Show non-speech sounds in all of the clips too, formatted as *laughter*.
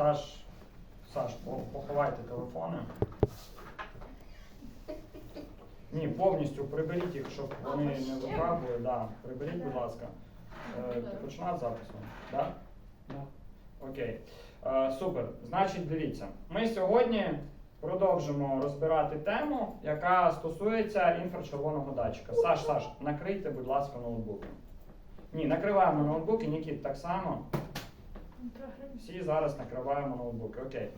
Саш, Саш, поховайте телефони. Ні, повністю приберіть їх, щоб вони не випадли. Да, приберіть, будь ласка. Е, Починати запису. Да? Окей. Е, супер. Значить, дивіться. Ми сьогодні продовжимо розбирати тему, яка стосується інфрачервоного датчика. Саш, Саш, накрийте, будь ласка, ноутбуки. Ні, накриваємо ноутбуки, Нікіт так само. Всі зараз накриваємо ноутбуки. Окей.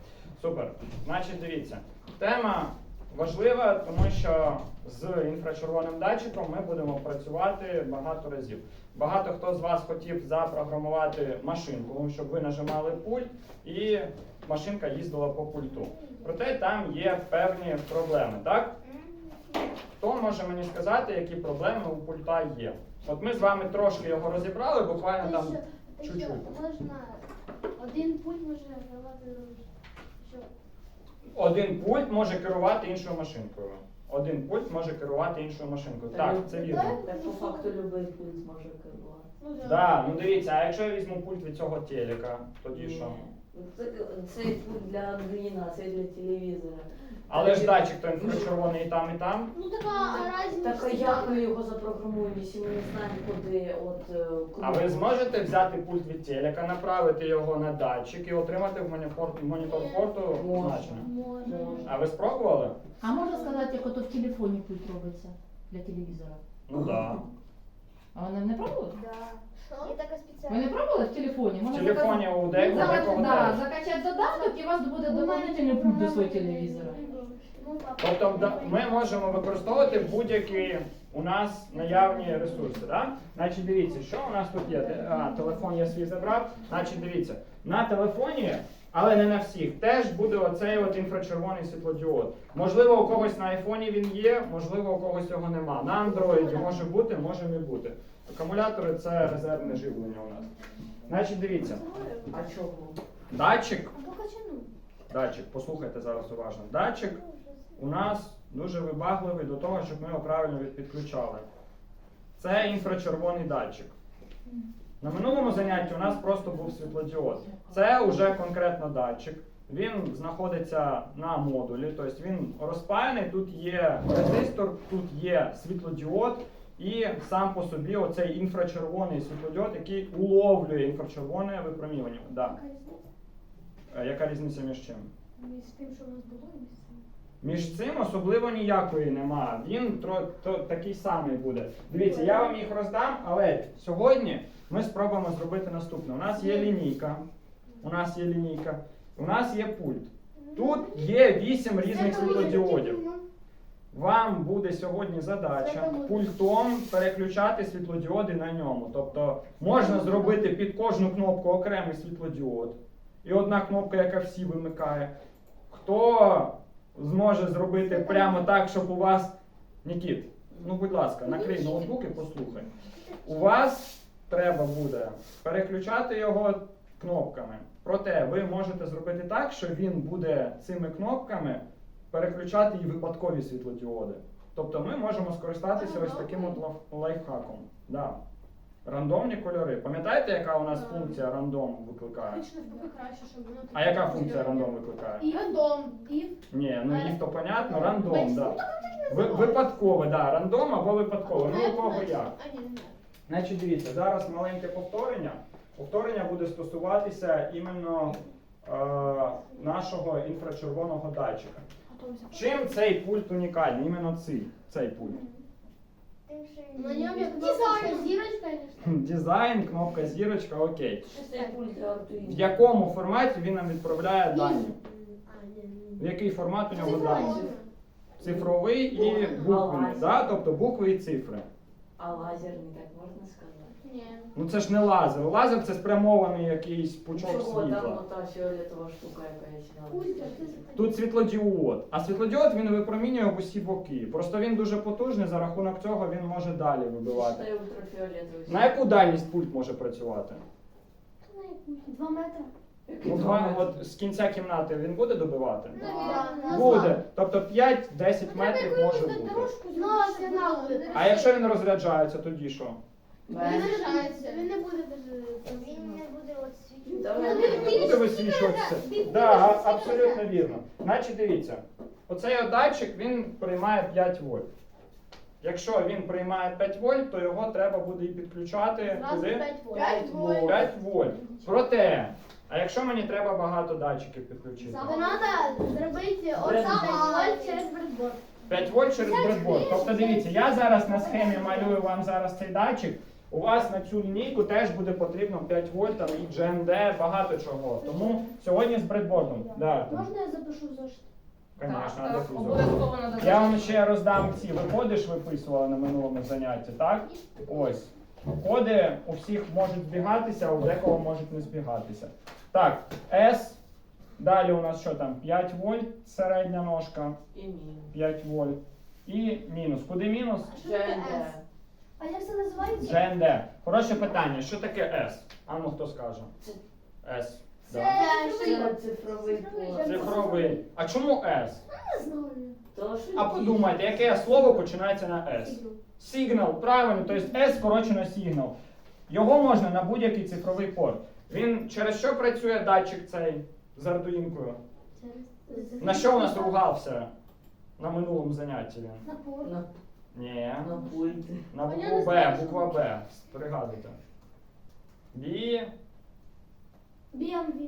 Супер. Значить, дивіться. Тема важлива, тому що з інфрачервоним датчиком ми будемо працювати багато разів. Багато хто з вас хотів запрограмувати машинку, щоб ви нажимали пульт і машинка їздила по пульту. Проте там є певні проблеми, так? Хто може мені сказати, які проблеми у пульта є? От ми з вами трошки його розібрали, буквально там. Чуть-чуть. можна один пульт може керувати що Один пульт може керувати іншою машинкою. Один пульт може керувати іншою машинкою. Так, це вірно. Так по факту любий пульт може керувати. ну, Да, ну дивіться, а якщо я візьму пульт від цього телека, тоді що? Ні. Це, цей пульт для Андуїна, цей для телевізора. Але ж датчик то інфрачервоний і там, і там. Ну така разниця. Так а як ми його запрограмуємо, якщо ми не знаємо, куди от е, куди? А ви зможете взяти пульт від телека, направити його на датчик і отримати в монітор, монітор порту Можна. значення? Може. А ви спробували? А можна сказати, як ото в телефоні пульт робиться для телевізора? Ну так. Да. А вони не пробували? Да. Є така Ви спеціальна. не пробували в телефоні? В Можна телефоні у Зака- декого да, теж. закачати додаток і у вас буде доповнительний пульт до свого телевізора. Тобто ми можемо використовувати будь-які у нас наявні ресурси. Да? Значить, дивіться, що у нас тут є. А, телефон я свій забрав. Значить, дивіться, на телефоні, але не на всіх, теж буде оцей от інфрачервоний світлодіод. Можливо, у когось на айфоні він є, можливо, у когось його нема. На андроїді може бути, може не бути. Акумулятори це резервне живлення у нас. Значить, дивіться, А чого? датчик, датчик, послухайте зараз уважно. Датчик у нас дуже вибагливий до того, щоб ми його правильно підключали. Це інфрачервоний датчик. На минулому занятті у нас просто був світлодіод. Це вже конкретно датчик. Він знаходиться на модулі, тобто він розпаяний. Тут є резистор, тут є світлодіод, і сам по собі оцей інфрачервоний світлодіод, який уловлює інфрачервоне випромінювання. Да. Яка різниця? Е, між чим? Між тим, що у нас було, і між цим. Особливо ніякої нема. Він тро, то, такий самий буде. Дивіться, я вам їх роздам, але сьогодні ми спробуємо зробити наступне. У нас є лінійка. У нас є лінійка. У нас є пульт. Тут є вісім різних світлодіодів. Вам буде сьогодні задача пультом переключати світлодіоди на ньому. Тобто можна зробити під кожну кнопку окремий світлодіод. І одна кнопка, яка всі вимикає. Хто зможе зробити прямо так, щоб у вас. Нікіт, ну будь ласка, накрий ноутбук і послухай. У вас треба буде переключати його кнопками. Проте ви можете зробити так, що він буде цими кнопками переключати і випадкові світлодіоди. Тобто ми можемо скористатися ось таким от лайфхаком. Да. Рандомні кольори. Пам'ятаєте, яка у нас функція рандом викликає? Краще, щоб воно А яка функція рандом викликає? І рандом, і Ні, ну їх то понятно, рандом, да. ну, так Ви, випадково, да, рандом або випадково. Ну, у кого як. А, ні, не знаю. Значить, дивіться, зараз маленьке повторення. Повторення буде стосуватися іменно е, нашого інфрачервоного датчика. Чим цей пульт унікальний? Іменно цей, цей пульт. На ньому як кнопка зірочка, Дизайн, кнопка зірочка, окей. В якому форматі він нам відправляє дані? В який формат у нього дані? Цифровий і буквений, да? тобто букви і цифри. А лазерний, так можна сказати? Ні. Ну це ж не лазер. Лазер це спрямований якийсь пучок Чого там світла. ота фіолетова штука якась на Пульт, а ти Тут світлодіод. А світлодіод він випромінює в усі боки. Просто він дуже потужний, за рахунок цього він може далі вибивати. Ультрафіолетовий. На яку дальність пульт може працювати? На? Два метри. Який Ну, два, от з кінця кімнати він буде добивати? Да. Буде. Тобто 5-10 метрів може бути. Ну, буде. А якщо він розряджається, тоді що? Він не він не буде Він не буде висвічувати Не буде висвічуватися. Да, абсолютно вірно. Значить, дивіться, оцей датчик він приймає 5 вольт. Якщо він приймає 5 вольт, то його треба буде і підключати куди? 5 вольт. П'ять вольт. 5 вольт. Проте, а якщо мені треба багато датчиків підключити? Треба зробити оця вольт через бредборд. 5 вольт через бредборд. Тобто дивіться, я зараз на схемі малюю вам зараз цей датчик. У вас на цю лінійку теж буде потрібно 5 вольт, там і GND, багато чого. Тому сьогодні з бредбордом. Да, Можна я запишу в зошит? конечно, Так, фізо. обов'язково надо Я вам ще роздам ці виходи, ж виписувала на минулому занятті, так? Ось. Коди у всіх можуть збігатися, а у декого можуть не збігатися. Так, S. Далі у нас що там? 5 вольт середня ножка, І мінус. 5 вольт. І мінус. Куди мінус? А що таке? А як це називається? GND. Хороше питання. Що таке S? А ну хто скаже? S. Це Да. цифровий. Це цифровий код. Цифровий. А чому S? Не знаю. То, що А подумайте, яке слово починається на S? Сигнал, правильно, тобто S скорочено сигнал. Його можна на будь-який цифровий порт. Він через що працює датчик цей з ардуїнкою? На що у нас ругався на минулому занятті він? На, Ні. на пульт. На А я букву не Б, знаю, що буква. Б. Пригадуйте. Бі. BMV.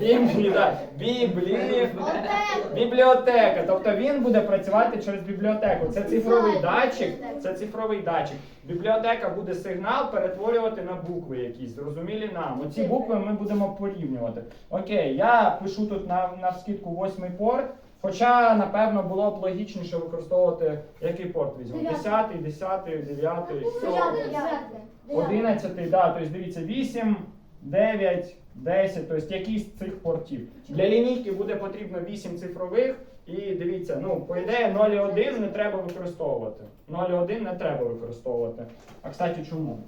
Біблі, да. Біблі. Отек. Бібліотека. Тобто він буде працювати через бібліотеку. Це цифровий датчик. Це цифровий датчик. Бібліотека буде сигнал перетворювати на букви якісь, зрозумілі нам. Оці букви ми будемо порівнювати. Окей, я пишу тут на, на вскидку восьмий порт. Хоча, напевно, було б логічніше використовувати який порт візьмемо? Дев'ятий. Десятий, десятий, дев'ятий, Дев'ятий, дев'ятий. одинадцятий, да, тобто дивіться, 8, 9, 10, тобто якийсь з цих портів. Для лінійки буде потрібно 8 цифрових, і дивіться, ну, по ідеї 0,1 не треба використовувати. 0,1 не треба використовувати. А кстати, чому?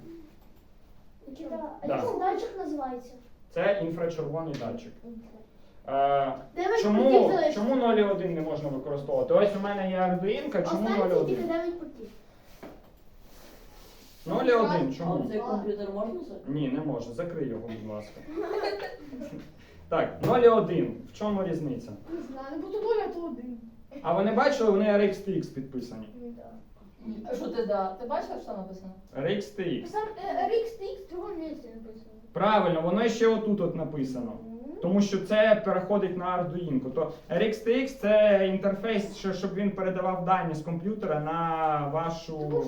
Нікіта, а як датчик називається? Це інфрачервоний датчик. Е, Дев'ять чому, чому 0,1 не можна використовувати? Ось у мене є ардуїнка, чому Останній тільки 0,1? 9 портів. 0,1, А чому? цей комп'ютер можна закрити? Ні, не можу. Закрий його, будь ласка. *laughs* Так, 0,1. В чому різниця? Не знаю, не буду доля, то один. А ви не бачили, вони RxTX підписані. А Що ти да? Ти бачила, що написано? RxTX. Сам TX в другому місці написано. Правильно, воно ще отут от написано. Тому що це переходить на Arduino. То RxTX це інтерфейс, щоб він передавав дані з комп'ютера на вашу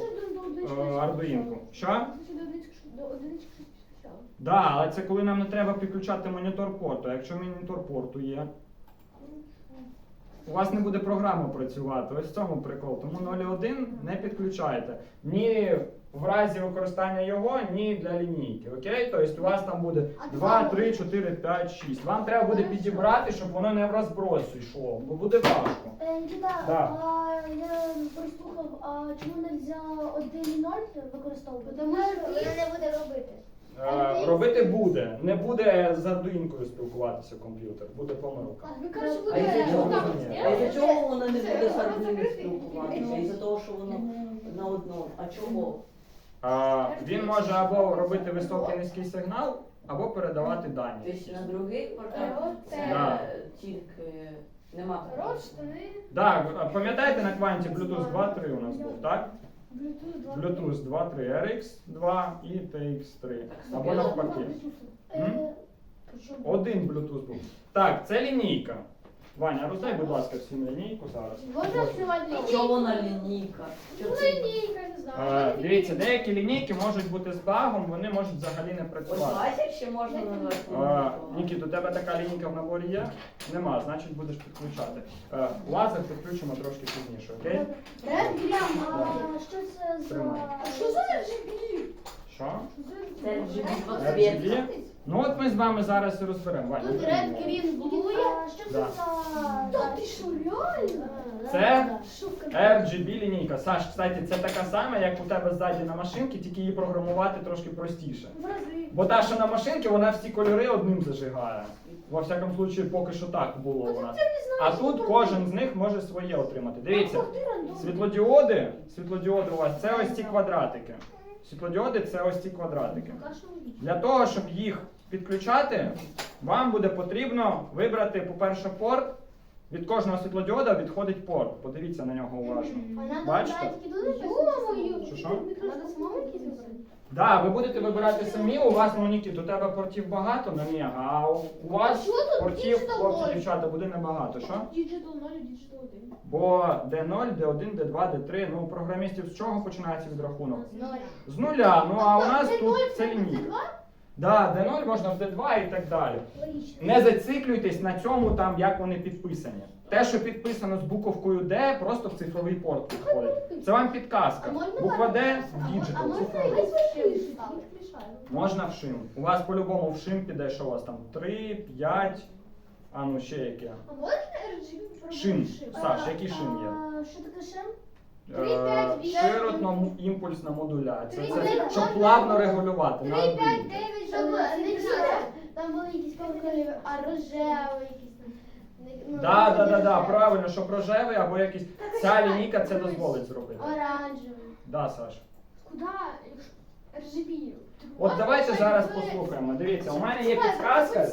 е, Arduino. Що? Да, але це коли нам не треба підключати монітор порту. А Якщо монітор порту є, у вас не буде програма працювати. Ось в цьому прикол. Тому 0.1 не підключайте. Ні в разі використання його, ні для лінійки. Окей? Тобто у вас там буде 2, два 3, 4, 5, 6. Вам треба буде підібрати, щоб воно не в розброс йшло, бо буде важко. Е, Нікіта, Да. а я прослухав, а чому не можна 1.0 використовувати? Тому що Вона не буде робити. Е, робити буде. Не буде з ардуїнкою спілкуватися комп'ютер, буде помилка. А, ви кажете, А із-за буде чого, отак Ні. а із-за чого воно не буде з воно спілкуватися? Із-за того, що воно на одному. А чого? А, він може або робити високий низький сигнал, або передавати дані. Тобто на другий портал Оце. Да. тільки нема такого. Рот, штани, Так, пам'ятаєте на кванті Bluetooth 2.3 у нас був, так? Bluetooth, два. Bluetooth 2.3 RX2 і TX3. Або навпаки. Е, М? Один Bluetooth був. Так, це лінійка. Ваня, роздай, будь ласка, всім лінійку зараз. Можна відкривати А чого вона лінійка? Ну, лінійка, не знаю. Е, дивіться, деякі лінійки можуть бути з багом, вони можуть взагалі не Ось працювати. лазер ще можна назвати? Е, Нікіт, у тебе така лінійка в наборі є? Нема, значить будеш підключати. Е, Лазер підключимо трошки пізніше, окей? Red Gram, а що це за... Тримай. А що за RGB? Що? Це RGB RGB? Ну от ми з вами зараз і розберемо. Ваня, Тут Red. Green Blue. А що це Да. за... Та ти що, реально? Це. RGB лінійка. Саш, кстати, це така сама, як у тебе ззаді на машинці, тільки її програмувати трошки простіше. В рази. Бо та, що на машинці, вона всі кольори одним зажигає. Во всякому случаї, поки що так було у нас. А тут кожен з них може своє отримати. Дивіться, світлодіоди, світлодіоди у вас це ось ці квадратики. Світлодіоди це ось ці квадратики. Для того, щоб їх підключати, вам буде потрібно вибрати, по-перше, порт. Від кожного світлодіода відходить порт. Подивіться на нього уважно. Бачите? Що, Да, ви будете вибирати самі. У вас, ну Нікіт, у тебе портів багато на мега, а у вас Що тут портів, Digital хлопці, ноль? дівчата, буде небагато. Що? Діджитал 0 і Digital 1. Бо D0, D1, D2, D3, ну у програмістів з чого починається відрахунок? З нуля. З нуля. Ну а у нас тут це лінійка. Да, D0 можна в D2 і так далі. Не зациклюйтесь на цьому, там як вони підписані. Те, що підписано з буковкою D, просто в цифровий порт підходить. Це вам підказка. Буква D зараз- в діджитал. цифровий. Можна в шим. У вас по-любому в шим піде, що у вас там 3, 5, а ну ще яке. А можна RGB Шим. Саш, який шим є? Що таке шим? Е, вісім. Широтно-імпульсна модуляція. Це щоб плавно регулювати. 3, 5, 9, щоб не там були якісь кольори, а рожевий там. Ну, Да, да, да, да, правильно, щоб рожевий або якийсь. Ця лінійка це дозволить зробити. Оранжевий. Да, Саш. Куди? От давайте зараз послухаємо. Дивіться, у мене є підказка.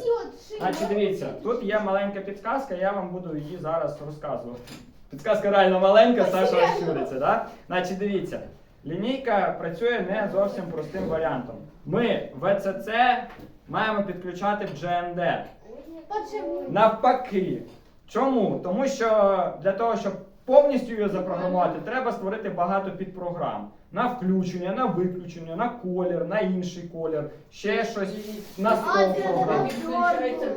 Значить, дивіться, тут є маленька підказка, я вам буду її зараз розказувати. Підказка реально маленька, Саша розчуриться, да? Значить, дивіться, лінійка працює не зовсім простим варіантом. Ми ВЦЦ маємо підключати в GND. Навпаки. Чому? Тому що для того, щоб повністю її запрограмувати, треба створити багато підпрограм. На включення, на виключення, на колір, на інший колір, ще щось на А, стол програм.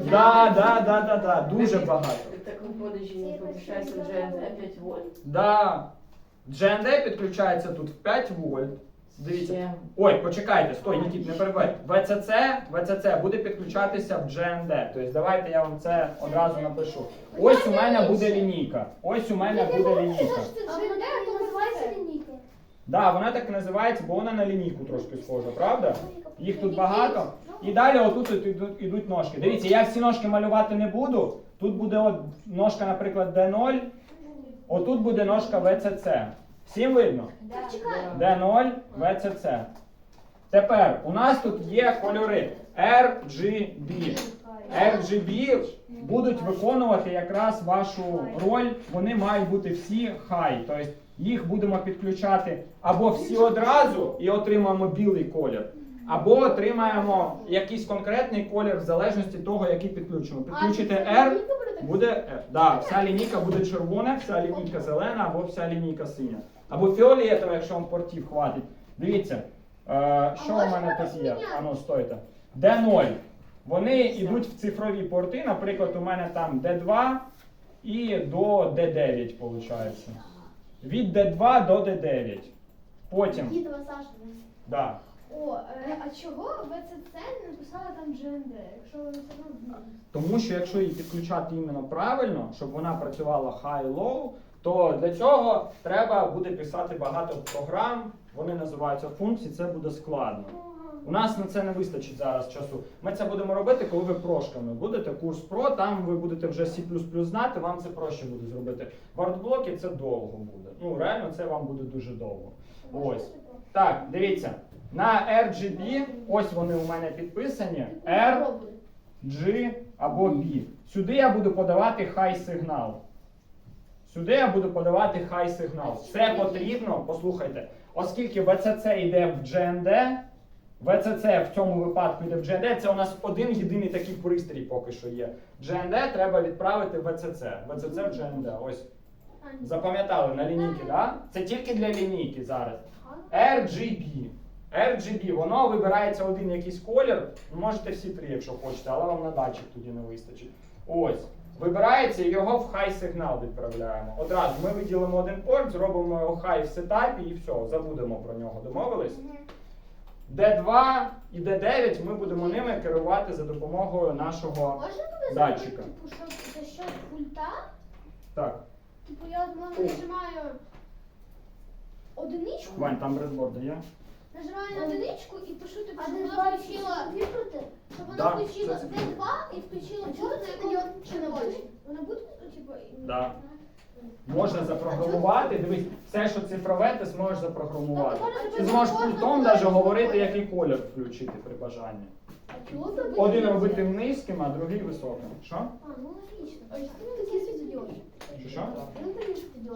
Да, да, да, да, да, дуже багато. Так виходить, не поміщається в GND 5 вольт. Да. GND підключається тут в 5 вольт. Дивіться. Ой, почекайте, стой, Нікіт, не перебивай. VCC, VCC буде підключатися в GND. Тобто давайте я вам це одразу напишу. Ось у мене буде лінійка. Ось у мене буде лінійка. А вона так називається лінійка? Да, вона так називається, бо вона на лінійку трошки схожа, правда? Їх тут багато. І далі отут от ідуть, ножки. Дивіться, я всі ножки малювати не буду. Тут буде от ножка, наприклад, D0, отут буде ножка VCC. Всім видно? Так, чекай. D0, VCC. Тепер у нас тут є кольори RGB. RGB будуть виконувати якраз вашу роль. Вони мають бути всі хай. Тобто їх будемо підключати або всі одразу і отримаємо білий колір, або отримаємо якийсь конкретний колір в залежності того, який підключимо. Підключите R, буде R. Да, вся лінійка буде червона, вся лінійка зелена, або вся лінійка синя. Або фіолетова, якщо вам портів хватить. Дивіться, е, що у мене тут є? Ану, стойте. D0. Вони йдуть в цифрові порти. Наприклад, у мене там D2 і до D9, виходить. Від D2 до D9. Потім, да. О, е, а чого ВЦЦ не написала там GND, якщо вони все одно Тому що якщо її підключати іменно правильно, щоб вона працювала high-low, то для цього треба буде писати багато програм, вони називаються функції, це буде складно. У нас на це не вистачить зараз часу. Ми це будемо робити, коли ви прошками будете. Курс про, там ви будете вже C++ знати, вам це проще буде зробити. Вардблоки це довго буде. Ну реально це вам буде дуже довго. Ось. Так, дивіться. На RGB, ось вони у мене підписані. R, G або B. Сюди я буду подавати хай сигнал. Сюди я буду подавати хай сигнал. Це потрібно, послухайте, оскільки VCC йде в GND, VCC в цьому випадку йде в GND, це у нас один єдиний такий пристрій поки що є. GND треба відправити в VCC. VCC в GND. Ось. Запам'ятали на лінійки, да? Це тільки для лінійки зараз. RGB. RGB, воно вибирається один якийсь колір. Можете всі три, якщо хочете, але вам на датчик тоді не вистачить. Ось. Вибирається його в хай сигнал відправляємо. Одразу ми виділимо один порт, зробимо його хай в сетапі і все, забудемо про нього. Домовились? D2 і D9 ми будемо ними керувати за допомогою нашого. Можна буде Датчика. типу, що за що пульта? Так, Типу я от нажимаю одиничку, Вань, там брезборда є? Нажимаю на одиничку і пишу, тобі, щоб вона включила, щоб вона Да, включило це це D2 і включила чорне, це на якому чи не Вона Воно буде, ну, типу, і- Да. Можна запрограмувати. Дивись, все, що цифрове, ти зможеш запрограмувати. Ти зможеш пультом навіть говорити, який колір включити при бажанні. Один робити низьким, а другий високим. Що? А, ну логично. А что такие светодиоды? Що що? Ну.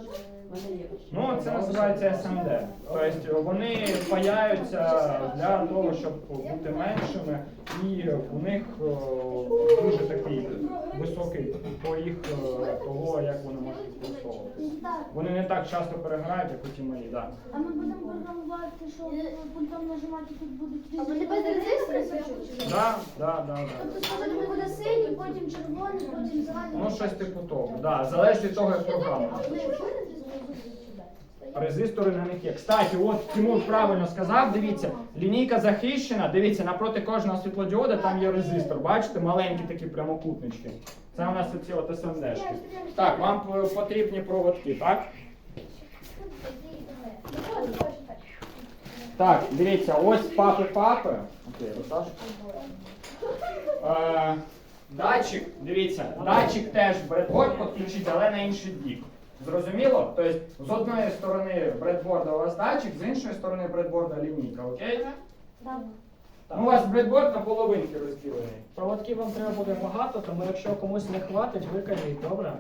Ну, це називається SMD. Тобто вони паяються для того, щоб бути меншими, і у них е, дуже такий високий поріг е, того, як вони можуть використовуватися. Вони не так часто переграють, як у ті малі, да. А ми будемо програмувати, що пультом нажимати тут будуть А вони без резистора? Да, да, да, да. Тобто спочатку буде синій, потім червоний, потім зелений. Ну, щось типу того. Да, залежить від того, як програма. Резистори на них є. Кстати, от Тимур правильно сказав, дивіться, лінійка захищена, дивіться, напроти кожного світлодіода там є резистор. Бачите, маленькі такі прямокутнички. Це у нас оці от СМДшки. Так, вам потрібні проводки, так? Так, дивіться, ось папи папи. Окей, розташ. Е, датчик, дивіться, датчик теж бредборд підключить, але на інший бік. Зрозуміло? Тобто з одної сторони бредборда у вас датчик, з іншої сторони бредборда лінійка, окей? Ну, у вас бредборд на половинки розділений. Проводків вам треба буде багато, тому якщо комусь не хватить, ви кажіть, добре?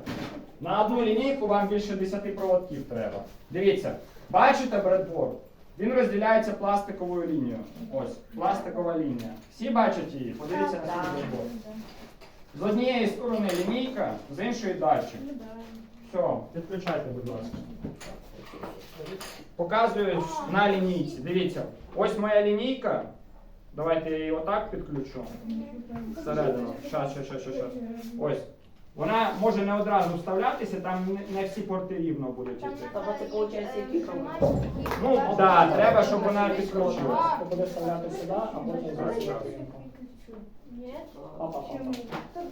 На одну лінійку вам більше 10 проводків треба. Дивіться, бачите бредборд? Він розділяється пластиковою лінією. Ось, пластикова лінія. Всі бачать її? Подивіться на свій бредборд. З однієї сторони лінійка, з іншої датчик. Все, підключайте, будь ласка. Показую на лінійці. Дивіться, ось моя лінійка. Давайте я її отак підключу. Всередину. Щас, щас, щас, щас. Ось. Вона може не одразу вставлятися, там не- всі порти рівно будуть йти. Тобто це виходить, які кроки? Ну так, да, треба, щоб вона підключилась. Ти будеш вставляти сюди, а потім.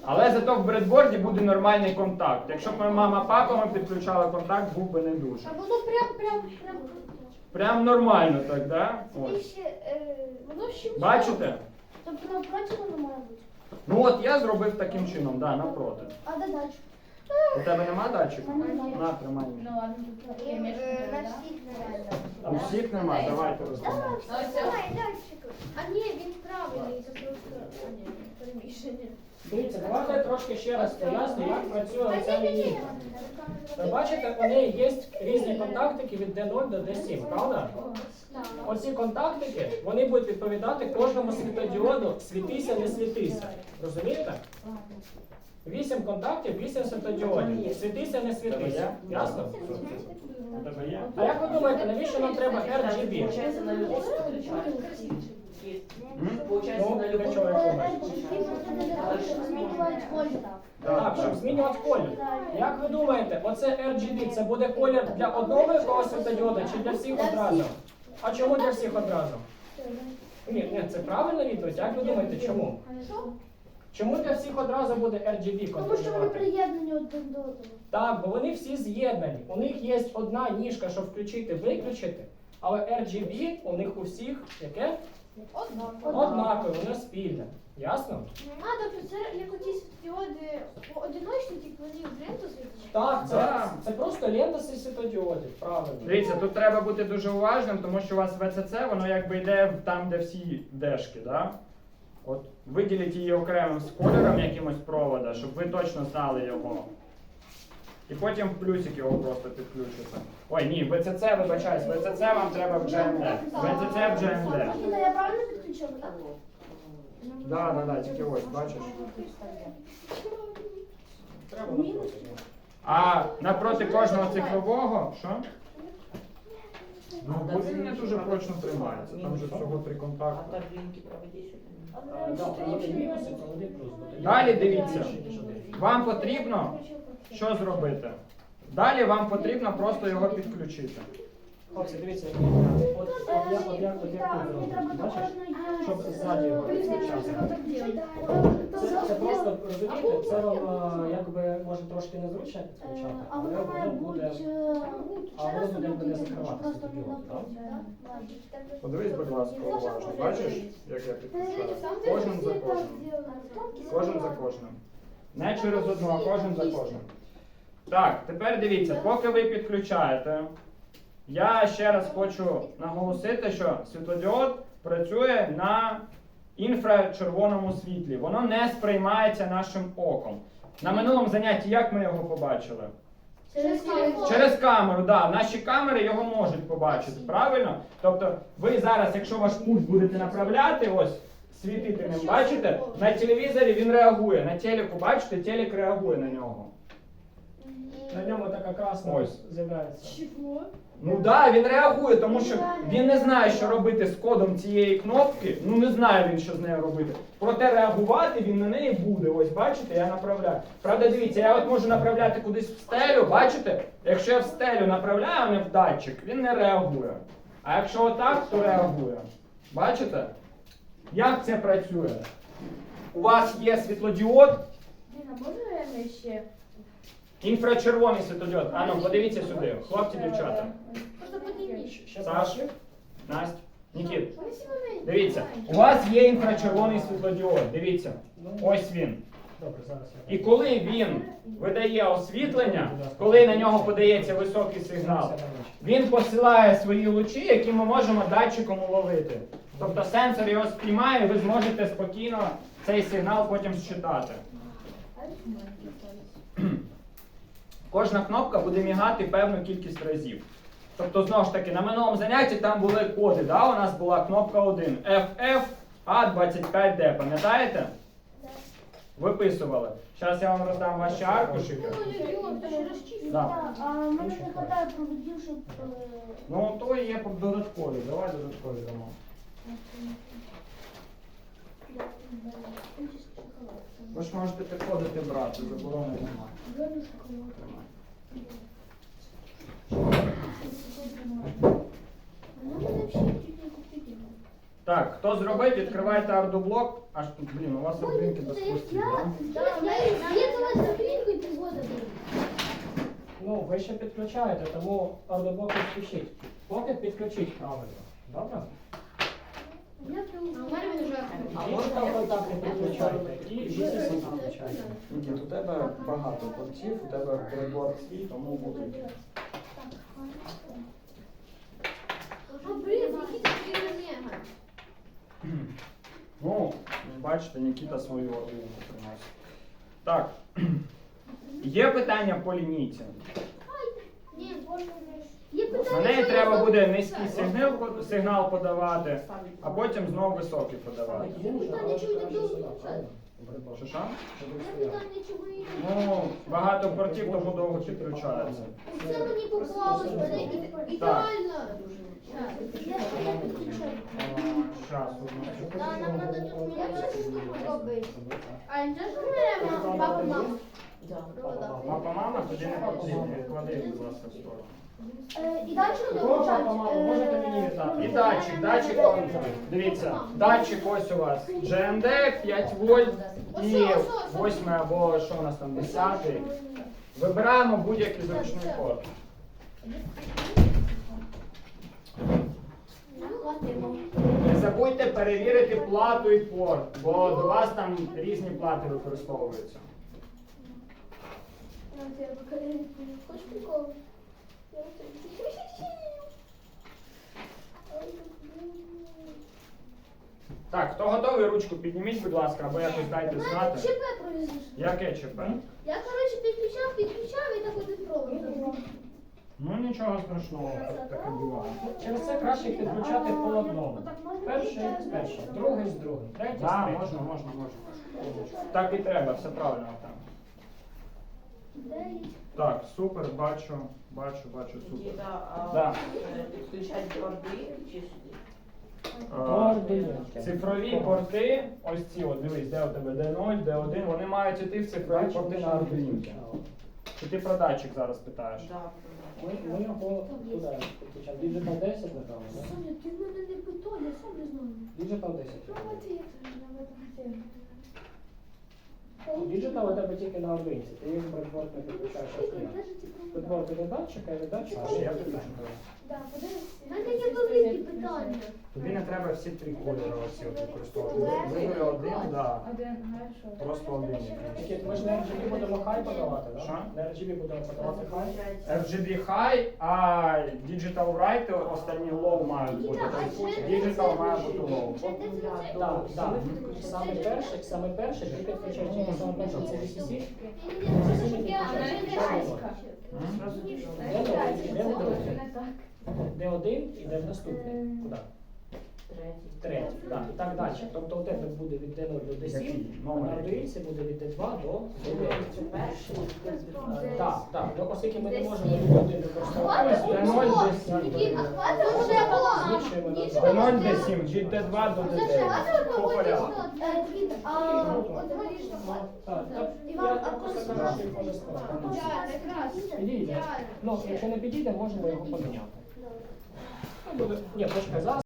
Але зато в бредборді буде нормальний контакт. Якщо б мама папа ми підключали контакт, був би не дуже. А воно прям, прям, прям. Прям нормально так, да? Ось. ще, е, воно ще Бачите? Тобто навпроти воно має бути. Ну от я зробив таким чином, да, напроти. А де датчик? У тебе нема датчика? Немає. На, тримай. Ну ладно, тут мішка, Е, На да? всіх нереально. У всіх нема, давайте розберемо. Давай, датчик. А ні, він правильний, це просто а, ні, переміщення. Дивіться, давайте трошки ще раз поясню, як працює ця лінійка. Ви бачите, у неї є різні контактики від D0 до D7, правда? Оці контактики, вони будуть відповідати кожному світодіоду світися, не світися. Розумієте? Вісім контактів, вісім світодіодів. Світися, не світися. Ясно? А як ви думаєте, навіщо нам треба RGB? М? Ну, на для чого, як думаєте? Так, щоб змінювати колір. Як ви думаєте, оце RGB, це буде колір для одного якогось світодіода чи для всіх одразу? А чому для всіх одразу? Ні, ні, це правильна відповідь. Як ви думаєте, чому? Чому для всіх одразу буде RGB Тому що вони контролювати? приєднані один до одного. Так, бо вони всі з'єднані. У них є одна ніжка, щоб включити, виключити. Але RGB у них у всіх яке? Однакове, воно спільне. Ясно? А, тобто це як оті світодіоди одиночні, тільки вони в ленту світять? Так, це, Так. це просто лента зі світодіодів, правильно. Дивіться, тут треба бути дуже уважним, тому що у вас ВЦЦ, воно якби йде в- там, де всі дешки, да? От виділіть її окремим з кольором якимось провода, щоб ви точно знали його. І потім в плюсик його просто підключите. Ой, ні, ВЦЦ, вибачаюсь, ВЦЦ вам треба в GMD. ВЦЦ в GMD. Маріна, я правильно підключила, так? Да, да, да, тільки ось, бачиш. Треба напроти. А напроти кожного цифрового, що? Ну, він не дуже прочно тримається. Там вже всього три А контакти. Далі дивіться. Вам потрібно що зробити? Далі вам потрібно просто його підключити. Хлопці, дивіться, який варіант. От, от як, от як, от як тут зробити, бачиш? Щоб ззаді його підключати. Це, це просто, розумієте, це вам е, якби може трошки незручно підключати, А але воно має воно бути буде... е, а воно буде не закриватися тоді, так? Подивись, будь ласка, уважно. Бачиш, як я підключаю? Кожен за кожним. Кожен за кожним. Не через одного, а кожен за кожним. Так, тепер дивіться, поки ви підключаєте, я ще раз хочу наголосити, що світлодіод працює на інфрачервоному світлі. Воно не сприймається нашим оком. На минулому занятті як ми його побачили? Через телефон. Через камеру, да. Наші камери його можуть побачити, правильно? Тобто, ви зараз, якщо ваш пульт будете направляти, ось світити ним, бачите, на телевізорі він реагує. На телеку, бачите, телек реагує на нього. На ньому така красна Ось. з'являється. Чого? Ну да, він реагує, тому що він не знає, що робити з кодом цієї кнопки. Ну не знає він, що з нею робити. Проте реагувати він на неї буде. Ось бачите, я направляю. Правда, дивіться, я от можу направляти кудись в стелю, бачите? Якщо я в стелю направляю, а не в датчик, він не реагує. А якщо отак, то реагує. Бачите? Як це працює? У вас є світлодіод, Діна, можна я ще? Інфрачервоний світлодіод. А ну, подивіться сюди, хлопці, дівчата. Просто Саш. Настя, Нікіт. Дивіться, у вас є інфрачервоний світлодіод. Дивіться, Ну, ось він. І коли він видає освітлення, коли на нього подається високий сигнал, він посилає свої лучі, які ми можемо датчиком уловити. Тобто сенсор його спіймає, і ви зможете спокійно цей сигнал потім считати. Кожна кнопка буде мігати певну кількість разів. Тобто, знову ж таки, на минулому занятті там були коди. Да? У нас була кнопка 1 FF A25D, пам'ятаєте? Виписували. Зараз я вам роздам ваші аркушики. Да. А мене не вистачає проводів, щоб... е, Ну, то і є додаткові. Давай додаткові дамо. Ви ж можете підходити брати, заборони немає. Зелений шоколад. Тримай. Вона мене взагалі чуть не купити. Так, хто зробить, відкривайте ардублок. Аж тут, блін, у вас родинки без хвостів, да? Я з'їздила за клітку і пригода Ну, ви ще підключаєте, тому ордоблок не спішіть. Поки підключіть правильно. Добре? А можна контакти підключайте і вісім у тебе багато портів, у тебе прибор свій, тому мега. Ну, бачите, Нікіта свою родину приносить. Так. *clears throat* Є питання по лінійці. Ні, боже, не На неї треба буде низький сигнал, сигнал подавати, а потім знову високий подавати. Що що? Ну, багато портів, тому довго підключається. Це мені попалось, ідеально. Зараз. А папа, мама? Папа, мама, тоді не потрібно. Відклади, будь ласка, в сторону. Е, І можете мені віддати? І датчик, датчик вам. Дивіться, датчик ось у вас. GND 5 вольт і 8 або що у нас там 10. Вибираємо будь-який зручний порт. Не забудьте перевірити плату і порт, бо до вас там різні плати використовуються. Хоч прикол. Так, хто готовий, ручку підніміть, будь ласка, або якось дайте знати. ЧП провізиш. Яке ЧП? Я, коротше, підключав, підключав і так один провод. Ну нічого страшного, так таке буває. Через це краще підключати по одному. Перший з першим, другий з другим, третій з Так, можна, можна, можна. Так і треба, все правильно там. Так, супер, бачу, бачу, бачу, супер. Діда, а Да. е, підключать борди чи сюди? Борди. Цифрові порти, ось ці, от дивись, де у тебе D0, D1, вони мають іти в цифрові порти на Arduino. Чи ти про датчик зараз питаєш? Да, Ми, ми його туди підключаємо. Digital 10, напевно, так? Соня, ти в мене не питай, я сам не знаю. Digital 10. Діджитал у тебе тільки на одинці. Ти їх окремо. Бредборд від датчика і датчика. Да, мене є великі питання. Тобі не треба всі три кольори оці от використовувати. Вибери один, да. Що? Просто один. Тільки ми ж на RGB будемо хай подавати, Що? так? На RGB будемо подавати хай. RGB high, а Digital Right останні low мають бути. Тобто Digital має бути low. Так, так. Саме перше, саме перше, ти підключаєш тільки саме перше, це VCC. Де один іде в наступний. Куди? Третій. Третій. Так, і так далі. Тобто у тебе буде від D0 до D7, а на одиниці буде від D2 до Це D9. Так, так. Ну, оскільки ми не можемо від один використовувати, D0 до Нікіт, а 7. хватить вже була. Змішуємо на Ніч два. D0 до 7, від D2 до D9. По порядку. Е. Ідеально. Ну, якщо не підійде, можемо його поміняти. Ні, почекай, зараз